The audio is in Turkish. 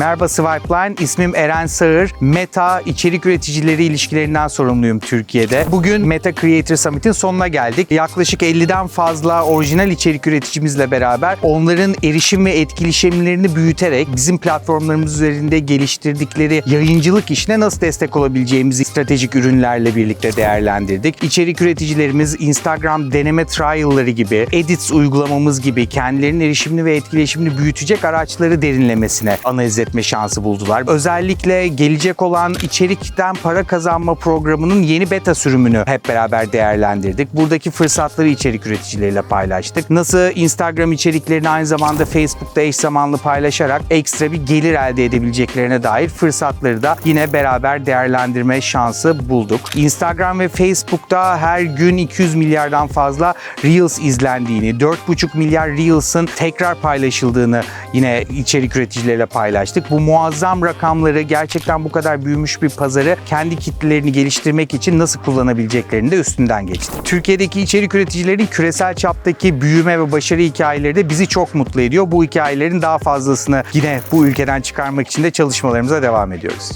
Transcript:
Merhaba Swipeline, ismim Eren Sağır. Meta içerik üreticileri ilişkilerinden sorumluyum Türkiye'de. Bugün Meta Creator Summit'in sonuna geldik. Yaklaşık 50'den fazla orijinal içerik üreticimizle beraber onların erişim ve etkileşimlerini büyüterek bizim platformlarımız üzerinde geliştirdikleri yayıncılık işine nasıl destek olabileceğimizi stratejik ürünlerle birlikte değerlendirdik. İçerik üreticilerimiz Instagram deneme trial'ları gibi, Edits uygulamamız gibi kendilerinin erişimini ve etkileşimini büyütecek araçları derinlemesine analiz etme şansı buldular. Özellikle gelecek olan içerikten para kazanma programının yeni beta sürümünü hep beraber değerlendirdik. Buradaki fırsatları içerik üreticileriyle paylaştık. Nasıl Instagram içeriklerini aynı zamanda Facebook'ta eş zamanlı paylaşarak ekstra bir gelir elde edebileceklerine dair fırsatları da yine beraber değerlendirme şansı bulduk. Instagram ve Facebook'ta her gün 200 milyardan fazla Reels izlendiğini, 4,5 milyar Reels'ın tekrar paylaşıldığını yine içerik üreticileriyle paylaştık. Bu muazzam rakamları gerçekten bu kadar büyümüş bir pazarı kendi kitlelerini geliştirmek için nasıl kullanabileceklerini de üstünden geçtik. Türkiye'deki içerik üreticilerinin küresel çaptaki büyüme ve başarı hikayeleri de bizi çok mutlu ediyor. Bu hikayelerin daha fazlasını yine bu ülkeden çıkarmak için de çalışmalarımıza devam ediyoruz.